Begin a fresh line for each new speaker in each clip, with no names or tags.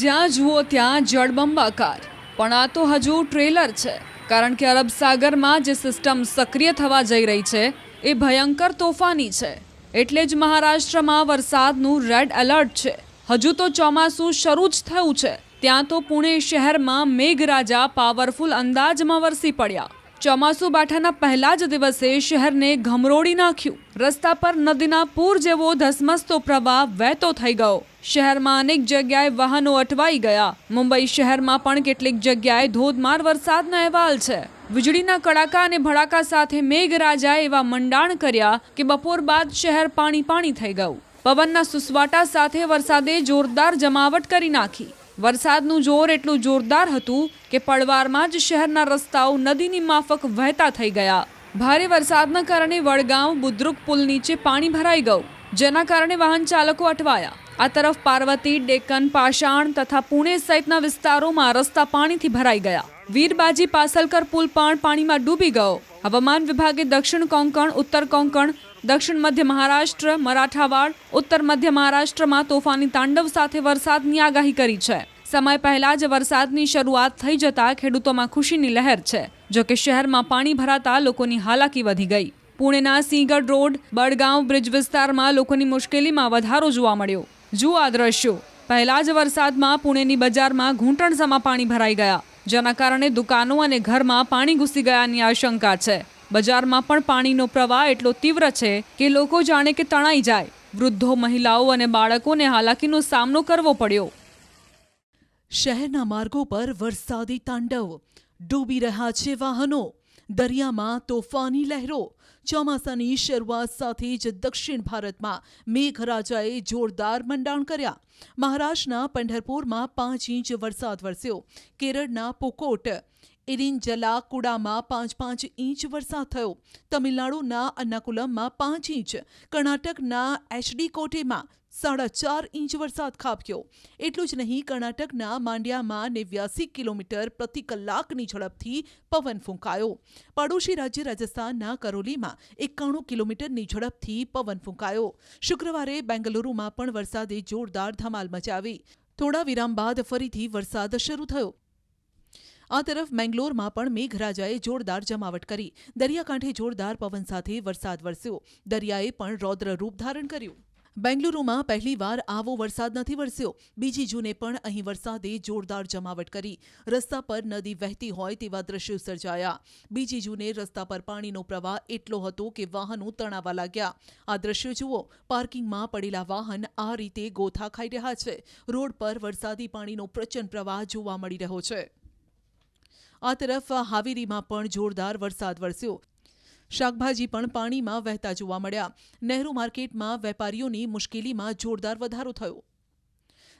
જ્યાં જુઓ ત્યાં જળબંબાકાર. પણ આ તો હજુ ટ્રેલર છે, કારણ કે અરબ સાગરમાં જે સિસ્ટમ સક્રિય થવા જઈ રહી છે, એ ભયંકર તોફાની છે. એટલે જ મહારાષ્ટ્રમાં વરસાદનું રેડ એલર્ટ છે. હજુ તો ચોમાસું શરૂ જ થયું છે. ત્યાં તો પુણે શહેરમાં મેઘરાજા પાવરફુલ અંદાજમાં વરસી પડ્યા. ચોમાસુ બાઠાના પહેલા જ દિવસે શહેરને ઘમરોડી નાખ્યું. રસ્તા પર નદીના પૂર જેવો ધસમસતો પ્રવાહ વહેતો થઈ ગયો. શહેરમાં અનેક જગ્યાએ વાહનો અટવાઈ ગયા. મુંબઈ શહેરમાં પણ કેટલીક જગ્યાએ ધોધમાર વરસાદનો અહેવાલ છે. વીજળીના કડાકા અને ભડાકા સાથે મેઘરાજાએ એવા મંડાણ કર્યા કે બપોર બાદ શહેર પાણી પાણી થઈ ગયું. પવનના સુસવાટા સાથે વરસાદે જોરદાર જમાવટ કરી નાખી. વરસાદનું જોર એટલું જોરદાર હતું કે પડવારમાં જ શહેરના રસ્તાઓ નદીની માફક વહેતા થઈ ગયા. ભારે વરસાદના કારણે વડગાંવ, બુદ્રુક પુલ નીચે પાણી ભરાઈ ગયું, જેના કારણે વાહન ચાલકો અટવાયા. આ તરફ પાર્વતી, ડેકન, પાષાણ તથા પુણે સહિતના વિસ્તારોમાં રસ્તા પાણીથી ભરાઈ ગયા. વીરબાજી પાસલકર પુલ પણ પાણીમાં ડૂબી ગયો. હવામાન વિભાગે દક્ષિણ કોંકણ, ઉત્તર કોંકણ, દક્ષિણ મધ્ય મહારાષ્ટ્ર, મરાઠાવાડ, ઉત્તર મધ્ય મહારાષ્ટ્રમાં તોફાની તાંડવ સાથે વરસાદની આગાહી કરી છે. સમય પહેલા જ વરસાદની શરૂઆત થઈ જતા ખેડૂતોમાં ખુશીની લહેર છે. જો કે શહેરમાં પાણી ભરાતા લોકોની હાલાકી વધી ગઈ. પુણેના સિંહગઢ રોડ, બડગાંવ બ્રિજ વિસ્તારમાં લોકોની મુશ્કેલીમાં વધારો જોવા મળ્યો. જુઓ આ દ્રશ્યો. પહેલા જ વરસાદમાં પુણેની બજારમાં ઘૂંટણસમાં પાણી ભરાઈ ગયા. જેના કારણે દુકાનો અને ઘરમાં પાણી ઘૂસી ગયાની આશંકા છે. બજારમાં પણ પાણીનો પ્રવાહ એટલો તીવ્ર છે કે લોકો જાણે કે તણાઈ જાય. વૃદ્ધો, મહિલાઓ અને બાળકોને હાલાકીનો સામનો કરવો પડ્યો.
શહેરના માર્ગો પર વરસાદી તાંડવ. ડૂબી રહ્યા છે વાહનો. દરિયામાં તોફાની લહેરો. ચોમાસાની શરૂઆત સાથે જ દક્ષિણ ભારતમાં મેઘરાજાએ જોરદાર મંડાણ કર્યા. મહારાષ્ટ્રના પંઢરપુરમાં પાંચ ઇંચ વરસાદ વરસ્યો. કેરળના પોકોટ ઇરિંજલા કુડામાં પાંચ પાંચ ઇંચ વરસાદ થયો. તમિલનાડુના અન્નાકુલમમાં પાંચ ઇંચ, કર્ણાટકના એચડી કોટેમાં સાડા ચાર ઇંચ વરસાદ ખાબક્યો. એટલું જ નહીં, કર્ણાટકના માંડ્યામાં નેવ્યાસી કિલોમીટર પ્રતિ કલાકની ઝડપથી પવન ફૂંકાયો. પડોશી રાજ્ય રાજસ્થાનના કરોલીમાં એકાણું કિલોમીટરની ઝડપથી પવન ફૂંકાયો. શુક્રવારે બેંગલુરુમાં પણ વરસાદે જોરદાર ધમાલ મચાવી. થોડા વિરામ બાદ ફરીથી વરસાદ શરૂ થયો. આ તરફ મેંગ્લોરમાં પણ મેઘરાજાએ જોરદાર જમાવટ કરી. દરિયાકાંઠે જોરદાર પવન સાથે વરસાદ વરસ્યો. દરિયાએ પણ રૌદ્ર રૂપ ધારણ કર્યું. બેંગલુરુમાં પહેલીવાર આવો વરસાદ નથી વરસ્યો. બીજી જૂને પણ અહીં વરસાદે જોરદાર જમાવટ કરી. રસ્તા પર નદી વહેતી હોય તેવા દ્રશ્યો સર્જાયા. બીજી જૂને રસ્તા પર પાણીનો પ્રવાહ એટલો હતો કે વાહનો તણાવા લાગ્યા. આ દ્રશ્યો જુઓ, પાર્કિંગમાં પડેલા વાહન આ રીતે ગોથા ખાઈ રહ્યા છે. રોડ પર વરસાદી પાણીનો પ્રચંડ પ્રવાહ જોવા મળી રહ્યો છે. આ તરફ હાવેરીમાં પણ જોરદાર વરસાદ વરસ્યો. શાકભાજી પણ પાણીમાં વહેતા જોવા મળ્યા. નહેરુ માર્કેટમાં વેપારીઓની મુશ્કેલીમાં જોરદાર વધારો થયો.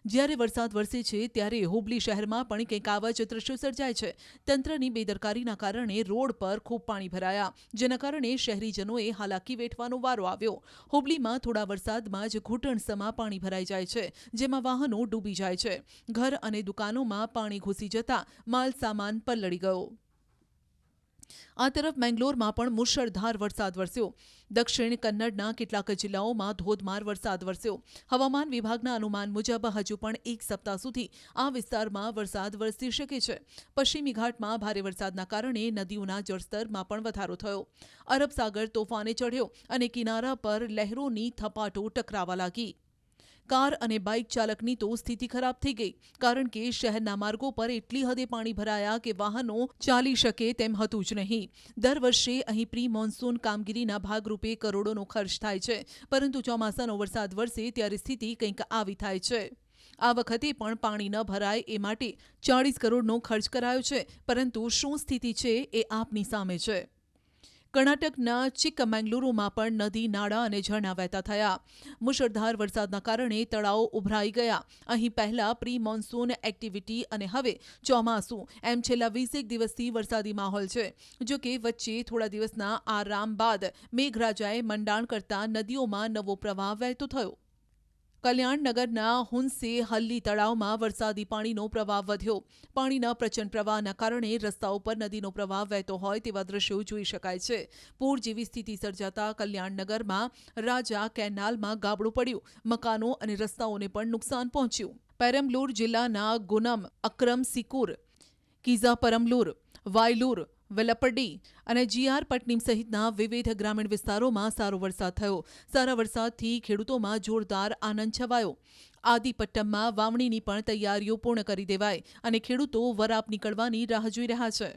જ્યારે વરસાદ વરસે છે, ત્યારે હુબલી શહેરમાં પણ કંઈક આવા જ દ્રશ્યો સર્જાય છે. તંત્રની બેદરકારીના કારણે રોડ પર ખૂબ પાણી ભરાયા. જેના કારણે શહેરીજનોએ હાલાકી વેઠવાનો વારો આવ્યો. હુબલીમાં થોડા વરસાદમાં જ ઘૂંટણસમાં પાણી ભરાઈ જાય છે, જેમાં વાહનો ડૂબી જાય છે. ઘર અને દુકાનોમાં પાણી ઘૂસી જતા માલ સામાન પલળી ગયો. આ તરફ મેંગ્લોરમાં પણ મુશળધાર વરસાદ વરસ્યો. દક્ષિણ કન્નડના કેટલાક જિલ્લાઓમાં ધોધમાર વરસાદ વરસ્યો. હવામાન વિભાગના અનુમાન મુજબ હજુ પણ એક સપ્તાહ સુધી આ વિસ્તારમાં વરસાદ વરસી શકે છે. પશ્ચિમી ઘાટમાં ભારે વરસાદના કારણે નદીઓના જળસ્તરમાં પણ વધારો થયો. અરબ સાગર તોફાને ચઢ્યો અને કિનારા પર લહેરોની થપાટો ટકરાવા લાગી. કાર અને બાઇક ચાલકની તો સ્થિતિ ખરાબ થઈ ગઈ, કારણ કે શહેરના માર્ગો પર એટલી હદે પાણી ભરાયા કે વાહનો ચાલી શકે તેમ હતું જ નહીં. દર વર્ષે અહીં પ્રી મોન્સૂન કામગીરીના ભાગરૂપે કરોડોનો ખર્ચ થાય છે, પરંતુ ચોમાસાનો વરસાદ વરસે ત્યારે સ્થિતિ કંઈક આવી થાય છે. આ વખતે પણ પાણી ન ભરાય એ માટે ચાળીસ કરોડનો ખર્ચ કરાયો છે, પરંતુ શું સ્થિતિ છે એ આપની સામે છે. કર્ણાટકના ચિક્કમેંગલુરુમાં પણ નદી, નાળા અને ઝરણા વહેતા થયા. મુશળધાર વરસાદના કારણે તળાવો ઉભરાઈ ગયા. અહીં પહેલા પ્રી મોન્સૂન એક્ટિવિટી અને હવે ચોમાસું. એમ છેલ્લા વીસેક દિવસથી વરસાદી માહોલ છે. જો કે વચ્ચે થોડા દિવસના આરામ બાદ મેઘરાજાએ મંડાણ કરતા નદીઓમાં નવો પ્રવાહ વહેતો થયો. કલ્યાણનગરના હુંસી હલ્લી તળાવમાં વરસાદી પાણીનો પ્રવાહ વધ્યો. પાણીના પ્રચંડ પ્રવાહના કારણે રસ્તાઓ પર નદીનો પ્રવાહ વહેતો હોય તેવા દ્રશ્યો જોઈ શકાય છે. પૂર જેવી સ્થિતિ સર્જાતા કલ્યાણનગરમાં રાજા કેનાલમાં ગાબડું પડ્યું. મકાનો અને રસ્તાઓને પણ નુકસાન પહોંચ્યું. પેરમલુર જિલ્લાના ગુનમ અક્રમ સિકુર, કિઝા પરમલુર વાયલુર વેલપડી અને જીઆર પટનીમ સહિતના વિવિધ ગ્રામીણ વિસ્તારોમાં સારો વરસાદ થયો. સારા વરસાદથી ખેડૂતોમાં જોરદાર આનંદ છવાયો. આદિપટ્ટમમાં વાવણીની પણ તૈયારીઓ પૂર્ણ કરી દેવાય અને ખેડૂતો વરાપ નીકળવાની રાહ જોઈ રહ્યા છે.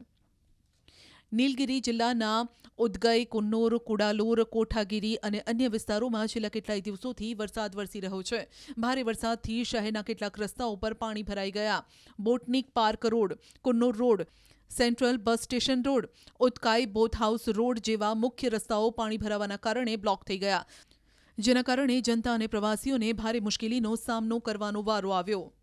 નીલગિરી જિલ્લાના ઉદગઈ, કુન્નોર, કુડાલોર, કોઠાગીરી અને અન્ય વિસ્તારોમાં છેલ્લા કેટલાય દિવસોથી વરસાદ વરસી રહ્યો છે. ભારે વરસાદથી શહેરના કેટલાક રસ્તાઓ પર પાણી ભરાઈ ગયા. Botanic park road, Coonoor road central bus station road, ઉત્કાઈ boat house road જેવા મુખ્ય રસ્તાઓ પાણી ભરાવાના કારણે બ્લોક થઈ ગયા. જેના કારણે જનતા અને પ્રવાસીઓને ભારે મુશ્કેલીનો સામનો કરવાનો વારો આવ્યો.